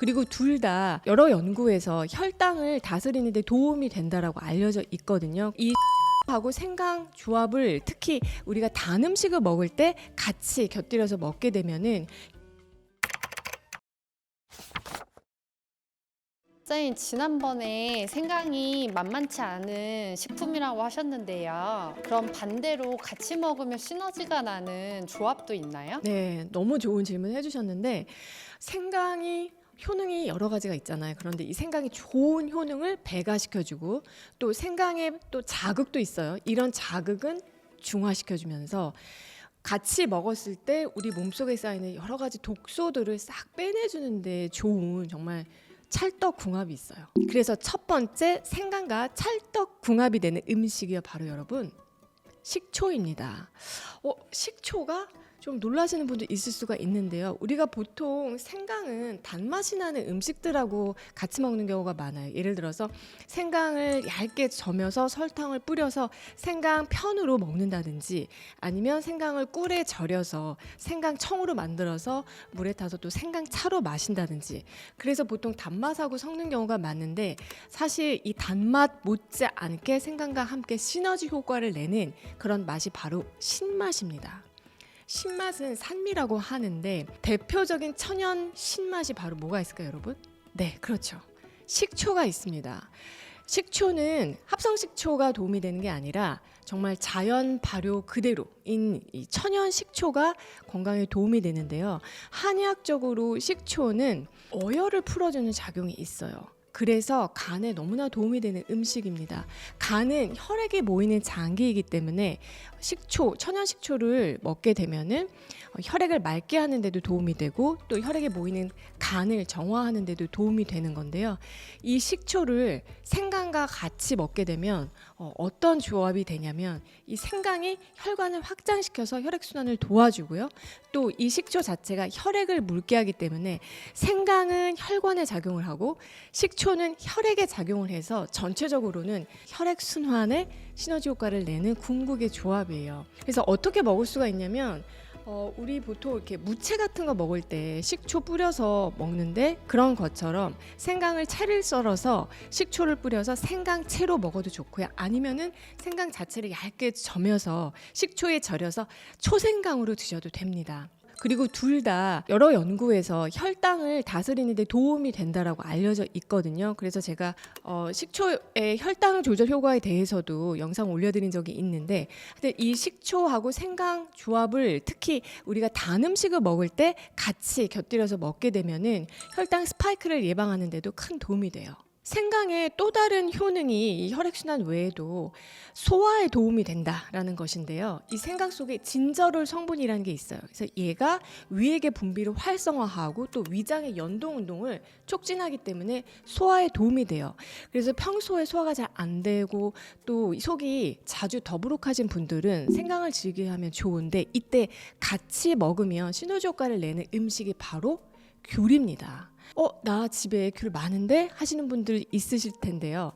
그리고 둘 다 여러 연구에서 혈당을 다스리는 데 도움이 된다라고 알려져 있거든요. 이 하고 생강 조합을 특히 우리가 단 음식을 먹을 때 같이 곁들여서 먹게 되면은 선생님 지난번에 생강이 만만치 않은 식품이라고 하셨는데요. 그럼 반대로 같이 먹으면 시너지가 나는 조합도 있나요? 네, 너무 좋은 질문 해주셨는데 생강이 효능이 여러 가지가 있잖아요. 그런데 이 생강이 좋은 효능을 배가시켜주고 또 생강에 또 자극도 있어요. 이런 자극은 중화시켜주면서 같이 먹었을 때 우리 몸속에 쌓이는 여러 가지 독소들을 싹 빼내주는데 좋은 정말 찰떡 궁합이 있어요. 그래서 첫 번째 생강과 찰떡 궁합이 되는 음식이요. 바로 여러분 식초입니다. 어, 식초가 좀 놀라시는 분도 있을 수가 있는데요. 우리가 보통 생강은 단맛이 나는 음식들하고 같이 먹는 경우가 많아요. 예를 들어서 생강을 얇게 저며서 설탕을 뿌려서 생강 편으로 먹는다든지 아니면 생강을 꿀에 절여서 생강 청으로 만들어서 물에 타서 또 생강 차로 마신다든지 그래서 보통 단맛하고 섞는 경우가 많은데 사실 이 단맛 못지 않게 생강과 함께 시너지 효과를 내는 그런 맛이 바로 신맛입니다. 신맛은 산미라고 하는데 대표적인 천연 신맛이 바로 뭐가 있을까요, 여러분? 네, 그렇죠. 식초가 있습니다. 식초는 합성 식초가 도움이 되는 게 아니라 정말 자연 발효 그대로인 이 천연 식초가 건강에 도움이 되는데요. 한의학적으로 식초는 어혈을 풀어주는 작용이 있어요. 그래서 간에 너무나 도움이 되는 음식입니다. 간은 혈액에 모이는 장기이기 때문에 식초, 천연 식초를 먹게 되면은 어, 혈액을 맑게 하는 데도 도움이 되고 또 혈액에 모이는 간을 정화하는 데도 도움이 되는 건데요. 이 식초를 생강과 같이 먹게 되면 어, 어떤 조합이 되냐면 이 생강이 혈관을 확장시켜서 혈액 순환을 도와주고요. 또 이 식초 자체가 혈액을 묽게 하기 때문에 생강은 혈관에 작용을 하고 식초 는 혈액에 작용을 해서 전체적으로는 혈액 순환에 시너지 효과를 내는 궁극의 조합이에요. 그래서 어떻게 먹을 수가 있냐면 어, 우리 보통 이렇게 무채 같은 거 먹을 때 식초 뿌려서 먹는데 그런 것처럼 생강을 채를 썰어서 식초를 뿌려서 생강채로 먹어도 좋고요. 아니면은 생강 자체를 얇게 점여서 식초에 절여서 초생강으로 드셔도 됩니다. 그리고 둘 다 여러 연구에서 혈당을 다스리는데 도움이 된다라고 알려져 있거든요. 그래서 제가 어, 식초의 혈당 조절 효과에 대해서도 영상 올려드린 적이 있는데, 근데 이 식초하고 생강 조합을 특히 우리가 단 음식을 먹을 때 같이 곁들여서 먹게 되면은 혈당 스파이크를 예방하는데도 큰 도움이 돼요. 생강의 또 다른 효능이 이 혈액순환 외에도 소화에 도움이 된다라는 것인데요. 이 생강 속에 진저롤 성분이라는 게 있어요. 그래서 얘가 위액의 분비를 활성화하고 또 위장의 연동 운동을 촉진하기 때문에 소화에 도움이 돼요. 그래서 평소에 소화가 잘 안 되고 또 속이 자주 더부룩하신 분들은 생강을 즐겨 하면 좋은데 이때 같이 먹으면 시너지 효과를 내는 음식이 바로 귤입니다. 어, 나 집에 귤 많은데 하시는 분들 있으실 텐데요.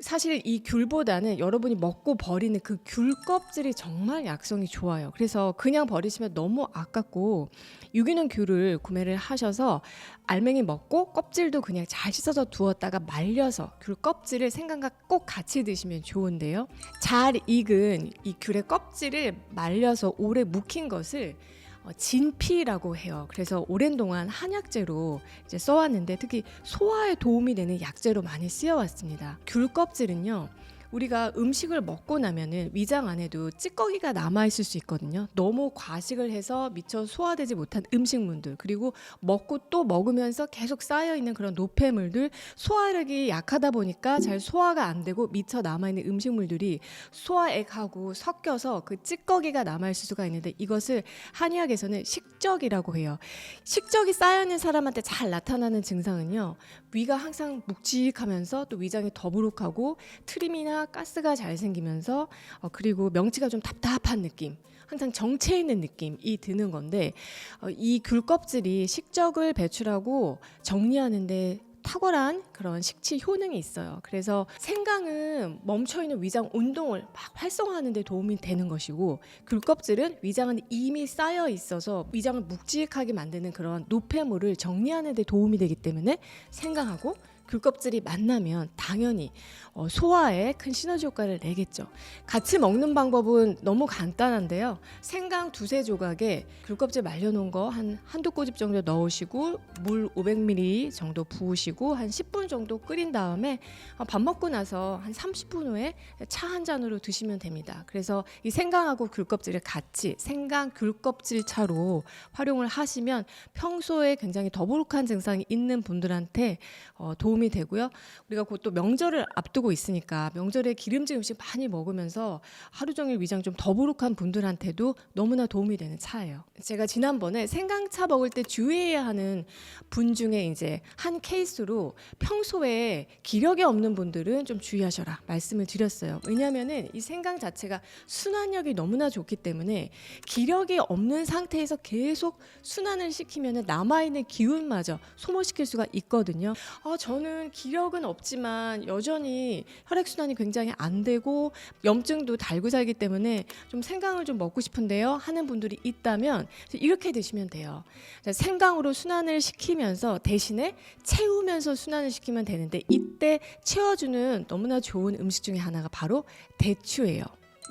사실 이 귤보다는 여러분이 먹고 버리는 그 귤 껍질이 정말 약성이 좋아요. 그래서 그냥 버리시면 너무 아깝고 유기농 귤을 구매를 하셔서 알맹이 먹고 껍질도 그냥 잘 씻어서 두었다가 말려서 귤 껍질을 생강과 꼭 같이 드시면 좋은데요. 잘 익은 이 귤의 껍질을 말려서 오래 묵힌 것을 어, 진피라고 해요. 그래서 오랜 동안 한약재로 이제 써왔는데 특히 소화에 도움이 되는 약재로 많이 쓰여왔습니다. 귤 껍질은요. 우리가 음식을 먹고 나면은 위장 안에도 찌꺼기가 남아 있을 수 있거든요. 너무 과식을 해서 미처 소화되지 못한 음식물들 그리고 먹고 또 먹으면서 계속 쌓여 있는 그런 노폐물들 소화력이 약하다 보니까 잘 소화가 안 되고 미처 남아 있는 음식물들이 소화액하고 섞여서 그 찌꺼기가 남아 있을 수가 있는데 이것을 한의학에서는 식적이라고 해요. 식적이 쌓여 있는 사람한테 잘 나타나는 증상은요. 위가 항상 묵직하면서 또 위장이 더부룩하고 트림이나 가스가 잘 생기면서 어, 그리고 명치가 좀 답답한 느낌. 항상 정체 있는 느낌이 드는 건데 어, 이 귤 껍질이 식적을 배출하고 정리하는데 탁월한 그런 식치 효능이 있어요. 그래서 생강은 멈춰 있는 위장 운동을 막 활성화하는 데 도움이 되는 것이고 귤껍질은 위장은 이미 쌓여 있어서 위장을 묵직하게 만드는 그런 노폐물을 정리하는 데 도움이 되기 때문에 생강하고 귤껍질이 만나면 당연히 어, 소화에 큰 시너지 효과를 내겠죠. 같이 먹는 방법은 너무 간단한데요. 생강 두세 조각에 귤껍질 말려놓은 거 한 한두 꼬집 정도 넣으시고 물 500ml 정도 부으시고 한 10분 정도 끓인 다음에 어, 밥 먹고 나서 한 30분 후에 차 한 잔으로 드시면 됩니다. 그래서 이 생강하고 귤껍질을 같이 생강 귤껍질 차로 활용을 하시면 평소에 굉장히 더부룩한 증상이 있는 분들한테 어, 도움이 되고요. 우리가 곧 또 명절을 앞두고 있으니까 명절에 기름진 음식 많이 먹으면서 하루 종일 위장 좀 더부룩한 분들한테도 너무나 도움이 되는 차예요. 제가 지난번에 생강차 먹을 때 주의해야 하는 분 중에 이제 한 케이스로 평소에 기력이 없는 분들은 좀 주의하셔라 말씀을 드렸어요. 왜냐하면은 이 생강 자체가 순환력이 너무나 좋기 때문에 기력이 없는 상태에서 계속 순환을 시키면은 남아있는 기운마저 소모시킬 수가 있거든요. 아, 저는 기력은 없지만 여전히 혈액순환이 굉장히 안 되고 염증도 달고 살기 때문에 좀 생강을 좀 먹고 싶은데요 하는 분들이 있다면 이렇게 드시면 돼요. 자, 생강으로 순환을 시키면서 대신에 채우면서 순환을 시키면 되는데 이때 채워주는 너무나 좋은 음식 중에 하나가 바로 대추예요.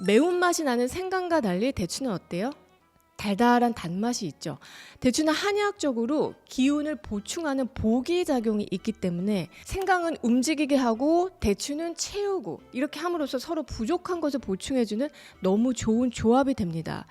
매운맛이 나는 생강과 달리 대추는 어때요? 달달한 단맛이 있죠. 대추는 한의학적으로 기운을 보충하는 보기 작용이 있기 때문에 생강은 움직이게 하고 대추는 채우고 이렇게 함으로써 서로 부족한 것을 보충해 주는 너무 좋은 조합이 됩니다.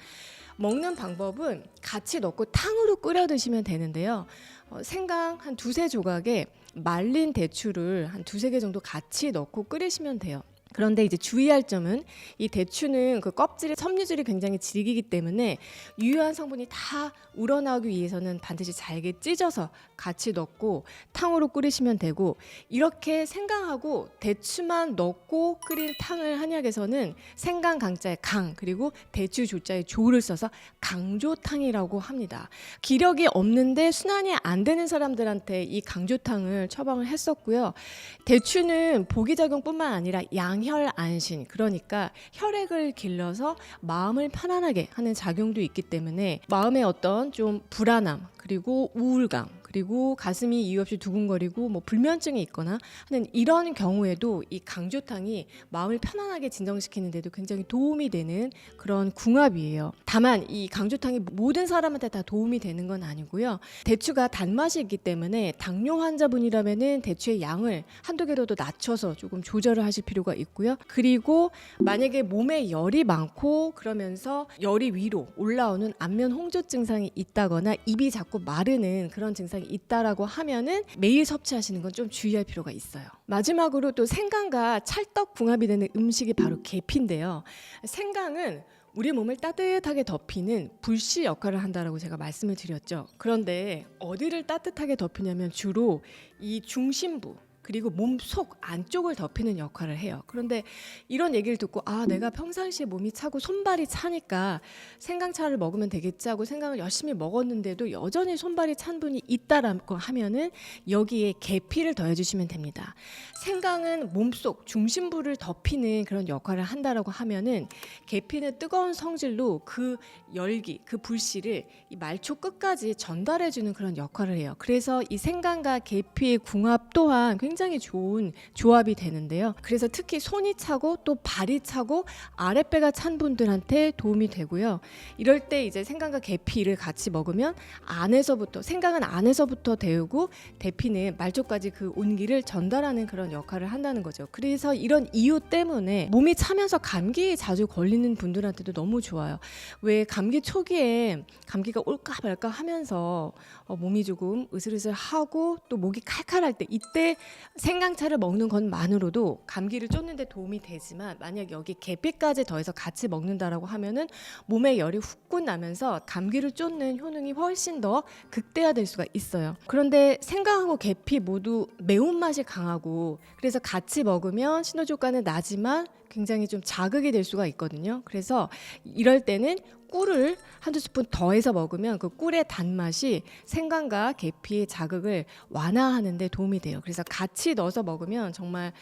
먹는 방법은 같이 넣고 탕으로 끓여 드시면 되는데요. 어, 생강 한 두세 조각에 말린 대추를 한 두세 개 정도 같이 넣고 끓이시면 돼요. 그런데 이제 주의할 점은 이 대추는 그 껍질의 섬유질이 굉장히 질기기 때문에 유효한 성분이 다 우러나오기 위해서는 반드시 잘게 찢어서 같이 넣고 탕으로 끓이시면 되고 이렇게 생강하고 대추만 넣고 끓인 탕을 한약에서는 생강 강자의 강 그리고 대추 조자의 조를 써서 강조탕이라고 합니다. 기력이 없는데 순환이 안 되는 사람들한테 이 강조탕을 처방을 했었고요. 대추는 보기작용뿐만 아니라 양혈 안신 그러니까 혈액을 길러서 마음을 편안하게 하는 작용도 있기 때문에 마음의 어떤 좀 불안함 그리고 우울감 그리고 가슴이 이유 없이 두근거리고 뭐 불면증이 있거나 하는 이런 경우에도 이 강조탕이 마음을 편안하게 진정시키는데도 굉장히 도움이 되는 그런 궁합이에요. 다만 이 강조탕이 모든 사람한테 다 도움이 되는 건 아니고요. 대추가 단맛이 있기 때문에 당뇨 환자분이라면은 대추의 양을 한두 개로도 낮춰서 조금 조절을 하실 필요가 있고요. 그리고 만약에 몸에 열이 많고 그러면서 열이 위로 올라오는 안면 홍조 증상이 있다거나 입이 자꾸 마르는 그런 증상이 있다라고 하면은 매일 섭취하시는 건 좀 주의할 필요가 있어요. 마지막으로 또 생강과 찰떡 궁합이 되는 음식이 바로 계피인데요. 생강은 우리 몸을 따뜻하게 덮이는 불씨 역할을 한다라고 제가 말씀을 드렸죠. 그런데 어디를 따뜻하게 덮이냐면 주로 이 중심부 그리고 몸 속 안쪽을 덮이는 역할을 해요. 그런데 이런 얘기를 듣고 아 내가 평상시에 몸이 차고 손발이 차니까 생강차를 먹으면 되겠지 하고 생강을 열심히 먹었는데도 여전히 손발이 찬 분이 있다라고 하면은 여기에 계피를 더해주시면 됩니다. 생강은 몸 속 중심부를 덮이는 그런 역할을 한다라고 하면은 계피는 뜨거운 성질로 그 열기, 그 불씨를 이 말초 끝까지 전달해주는 그런 역할을 해요. 그래서 이 생강과 계피의 궁합 또한 굉장히 좋은 조합이 되는데요. 그래서 특히 손이 차고 또 발이 차고 아랫배가 찬 분들한테 도움이 되고요. 이럴 때 이제 생강과 계피를 같이 먹으면 안에서부터 생강은 안에서부터 데우고 대피는 말초까지 그 온기를 전달하는 그런 역할을 한다는 거죠. 그래서 이런 이유 때문에 몸이 차면서 감기에 자주 걸리는 분들한테도 너무 좋아요. 왜 감기 초기에 감기가 올까 말까 하면서 어, 몸이 조금 으슬으슬하고 또 목이 칼칼할 때 이때 생강차를 먹는 것만으로도 감기를 쫓는데 도움이 되지만 만약 여기 계피까지 더해서 같이 먹는다라고 하면은 몸에 열이 훅군 나면서 감기를 쫓는 효능이 훨씬 더 극대화될 수가 있어요. 그런데 생강하고 계피 모두 매운맛이 강하고 그래서 같이 먹으면 시너지 효과는 나지만 굉장히 좀 자극이 될 수가 있거든요. 그래서 이럴 때는 꿀을 한두 스푼 더해서 먹으면 그 꿀의 단맛이 생강과 계피의 자극을 완화하는 데 도움이 돼요. 그래서 같이 넣어서 먹으면 정말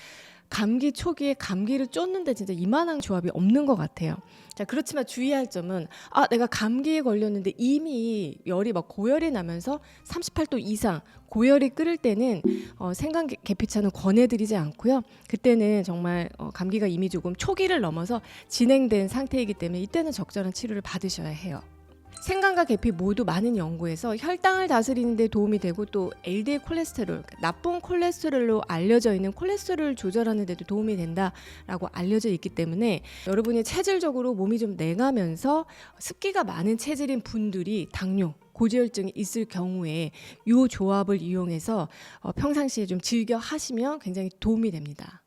감기 초기에 감기를 쫓는데 진짜 이만한 조합이 없는 것 같아요. 자, 그렇지만 주의할 점은 아, 내가 감기에 걸렸는데 이미 열이 막 고열이 나면서 38도 이상 고열이 끓을 때는 어, 생강 계- 계피차는 권해드리지 않고요. 그때는 정말 어, 감기가 이미 조금 초기를 넘어서 진행된 상태이기 때문에 이때는 적절한 치료를 받으셔야 해요. 생강과 계피 모두 많은 연구에서 혈당을 다스리는 데 도움이 되고 또 LDL 콜레스테롤, 나쁜 콜레스테롤로 알려져 있는 콜레스테롤을 조절하는 데도 도움이 된다라고 알려져 있기 때문에 여러분이 체질적으로 몸이 좀 냉하면서 습기가 많은 체질인 분들이 당뇨, 고지혈증이 있을 경우에 이 조합을 이용해서 어, 평상시에 좀 즐겨 하시면 굉장히 도움이 됩니다.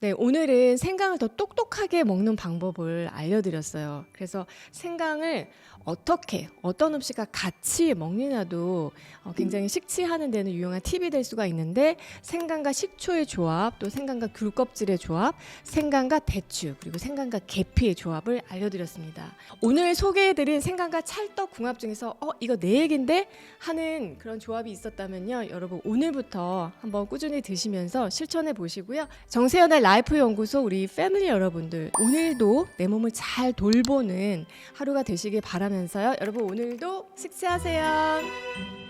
네, 오늘은 생강을 더 똑똑하게 먹는 방법을 알려드렸어요. 그래서 생강을 어떻게 어떤 음식과 같이 먹느냐도 어, 굉장히 식치하는 데는 유용한 팁이 될 수가 있는데 생강과 식초의 조합, 또 생강과 귤 껍질의 조합, 생강과 대추 그리고 생강과 계피의 조합을 알려드렸습니다. 오늘 소개해드린 생강과 찰떡 궁합 중에서 어 이거 내 얘긴데 하는 그런 조합이 있었다면요, 여러분 오늘부터 한번 꾸준히 드시면서 실천해 보시고요. 정세연의 라이프 연구소 우리 패밀리 여러분들 오늘도 내 몸을 잘 돌보는 하루가 되시길 바라면서요. 여러분 오늘도 식사하세요.